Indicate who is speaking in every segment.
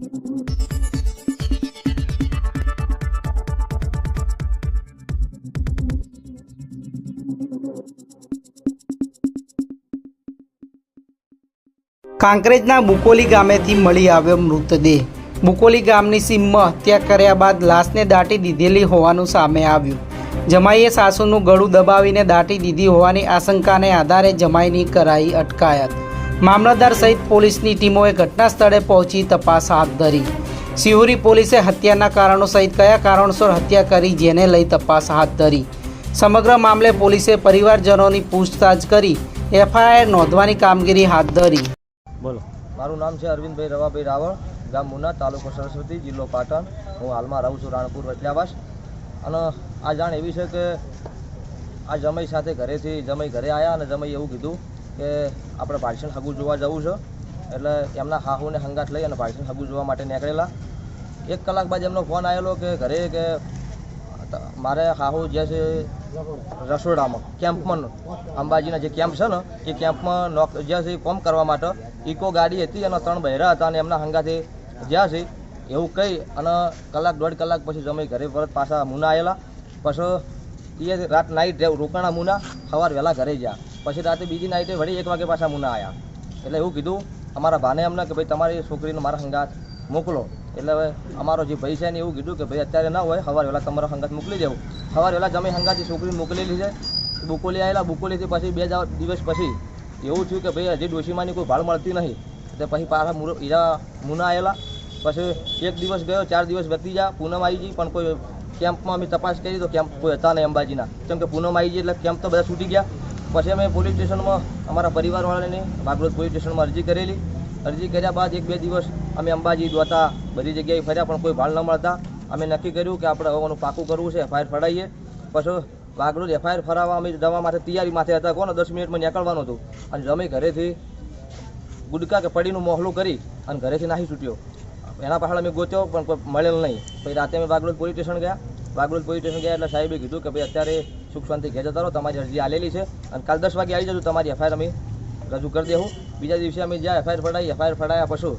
Speaker 1: કાંકરેજના બુકોલી ગામેથી મળી આવ્યો મૃતદેહ. બુકોલી ગામની સીમમાં હત્યા કર્યા બાદ લાશને દાટી દીધેલી હોવાનું સામે આવ્યું. જમાઈએ સાસુનું ગળું દબાવીને દાટી દીધી હોવાની આશંકાને આધારે જમાઈની કરાઈ અટકાયત. મામલતદાર સહિત પોલીસની ટીમોએ ઘટના સ્થળે પહોંચી તપાસ હાથ ધરી. સિહોરી પોલીસે હત્યાના કારણો સહિત કયા કારણોસર હત્યા કરી જેને લઈ તપાસ હાથ ધરી. સમગ્ર મામલે પોલીસે પરિવારજનોની પૂછતાછ કરી એફઆઈઆર નોંધવાની કામગીરી હાથ ધરી.
Speaker 2: બોલો.
Speaker 3: મારું નામ છે અરવિંદભાઈ રવાભાઈ રાવળ ગામ મુના તાલુકો સરસ્વતી જિલ્લો પાટણ. હું હાલમાં રહું છું રાણપુર વચલાવાસ અને આ જાણ એવી છે કે આ જમાઈ સાથે ઘરેથી જમાઈ ઘરે આવ્યા અને જમાઈ એવું કીધું કે આપણે ભાષણ હગું જોવા જવું છે. એટલે એમના હાહુને હંગાટ લઈ અને ભાષણ હગું જોવા માટે નીકળેલા. એક કલાક બાદ એમનો ફોન આવેલો કે ઘરે કે મારે હાહુ જે છે રસોડામાં, કેમ્પમાં, અંબાજીના જે કેમ્પ છે ને, એ કેમ્પમાં નોક જ્યાં છે કોમ કરવા માટે ઇકો ગાડી હતી અને ત્રણ બહેરા હતા અને એમના હંગાથી જ્યાં છે એવું કહી અને કલાક દોઢ કલાક પછી જમે ઘરે પરત પાછા મુના આવેલા. પછી એ રાત નાઈટ રોકાણા મુના સવાર વહેલા ઘરે ગયા પછી રાતે બીજી નાઈટે વળી એક વાગે પાછા મુના આવ્યા એટલે એવું કીધું, અમારા ભાને અમને કે ભાઈ તમારી છોકરીને મારા સંગાત મોકલો. એટલે હવે અમારો જે ભાઈ છે ને એવું કીધું કે ભાઈ અત્યારે ના હોય સવાર વહેલા તમારો સંગાત મોકલી દેવું. સવાર વહેલા તમે હંગાથી છોકરી મોકલેલી છે બુકોલી આવેલા બુકોલીથી પછી બે દિવસ પછી એવું થયું કે ભાઈ હજી ડોશીમાની કોઈ ભાળ મળતી નહીં. એટલે પછી પાછા ઈરા મુના આવેલા પછી એક દિવસ ગયો, ચાર દિવસ વધી જા, પૂનમ આવી ગઈ, પણ કોઈ કેમ્પમાં અમે તપાસ કરી તો કેમ્પ કોઈ હતા નહીં અંબાજીના. કેમ કે પૂનમ આવી ગઈ એટલે કેમ્પ તો બધા છૂટી ગયા. પછી અમે પોલીસ સ્ટેશનમાં અમારા પરિવારવાળાને વાગરોજ પોલીસ સ્ટેશનમાં અરજી કરેલી. અરજી કર્યા બાદ એક બે દિવસ અમે અંબાજી દોતા બધી જગ્યાએ ફર્યા, પણ કોઈ ભાળ ન મળતા. અમે નક્કી કર્યું કે આપણે હવાનું પાકું કરવું છે એફઆઈઆર ફરાઈએ. પછી વાગરોજ એફઆઈઆર ફરાવવા અમે જવા માટે તૈયારી માથે હતા. કોને દસ મિનિટમાં નીકળવાનું હતું? અને અમે ઘરેથી ગુડકા કે પડીનું મોહલું કરી અને ઘરેથી નાહી છૂટ્યો. એના પાછળ અમે ગોત્યો, પણ મળેલ નહીં. પછી રાતે અમે વાગરોજ પોલીસ સ્ટેશન ગયા. વાગરોજ પોલીસ સ્ટેશન ગયા એટલે સાહેબે કીધું કે ભાઈ અત્યારે સુખ શાંતિ ઘેર જતા રહો, તમારી અરજી આલેલી છે અને કાલ દસ વાગે આવી જજો, તમારી એફઆઈઆર અમે રજૂ કરી દેવું બીજા દિવસે અમે જ્યાં એફઆઈઆર ફડાવી એફઆઈઆર ફડાયા પછી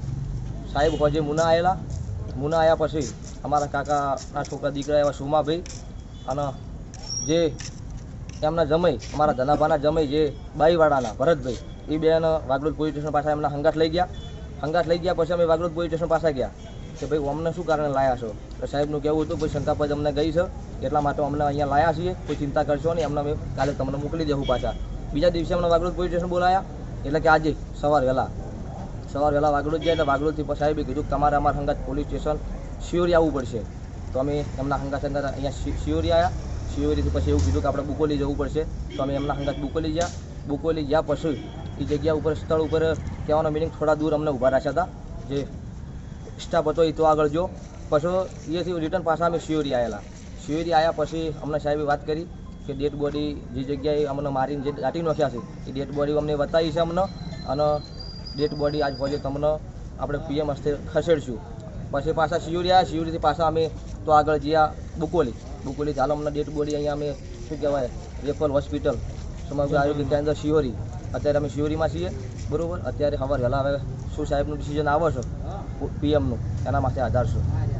Speaker 3: સાહેબ હોજે મુના આવેલા મુના આવ્યા પછી અમારા કાકાના છોકરા દીકરા એવા સુમાભાઈ અને જે એમના જમઈ, અમારા ધનાભાના જમઈ જે બાઈવાડાના ભરતભાઈ એ બેન વાગરોજ પોલીસ સ્ટેશન પાસે એમના હંગાથ લઈ ગયા. હંગાથ લઈ ગયા પછી અમે વાગરોજ પોલીસ સ્ટેશન પાસે ગયા. કે ભાઈ, અમને શું કારણે લાયા છો? તો સાહેબનું કહેવું હતું, ભાઈ શંકાપદ અમને ગઈ છે. એટલા માટે અમને અહીંયા લાયા છીએ. કોઈ ચિંતા કરશો નહીં. અમને અમે કાલે તમને મોકલી દેવું પાછા. બીજા દિવસે અમને વાગડોદ પોલીસ સ્ટેશન બોલાયા. એટલે કે આજે, સવાર વહેલા. સવાર વહેલા વાગડોદ જાય એટલે વાગડોદથી સાહેબે કીધું તમારે અમારા હંગાત પોલીસ સ્ટેશન શિયોરી આવવું પડશે. તો અમે એમના હંગાત હંગાત અહીંયા શિયોરી આવ્યા શિયોરીથી પછી એવું કીધું કે, આપણે બુકોલી જવું પડશે. તો અમે એમના સંગાત બુકોલી ગયા. બુકોલી ગયા પછી એ જગ્યા ઉપર, સ્થળ ઉપર કહેવાનો મિનિંગ થોડા દૂર અમને ઊભા રાખ્યા હતા. જે સ્ટાફ હતો એ તો આગળ જો. પછી એથી રિટર્ન પાછા અમે શિયોરી આવેલા શિયોરી આવ્યા પછી અમને સાહેબે વાત કરી કે ડેડ બોડી જે જગ્યાએ અમને મારીને જે દાટી નાખ્યા છે, એ ડેડ બોડી અમને બતાવી છે અમને અને ડેડ બોડી આજ પછી તમને આપણે પીએમ હસ્તે ખસેડશું. પછી પાછા શિયોરી આવ્યા શિયોરીથી પાછા અમે તો આગળ જ્યાં બુકોલી. બુકોલી ચાલો અમને ડેડ બોડી અહીંયા અમે શું કહેવાય રેફર હોસ્પિટલ સમગ્ર આરોગ્ય કેન્દ્ર શિયોરી. અત્યારે અમે શિયોરીમાં છીએ. બરોબર? અત્યારે સવાર વહેલા હવે શું સાહેબનું ડિસિઝન આવે છે? પીએમનું. એના માટે આધાર છે.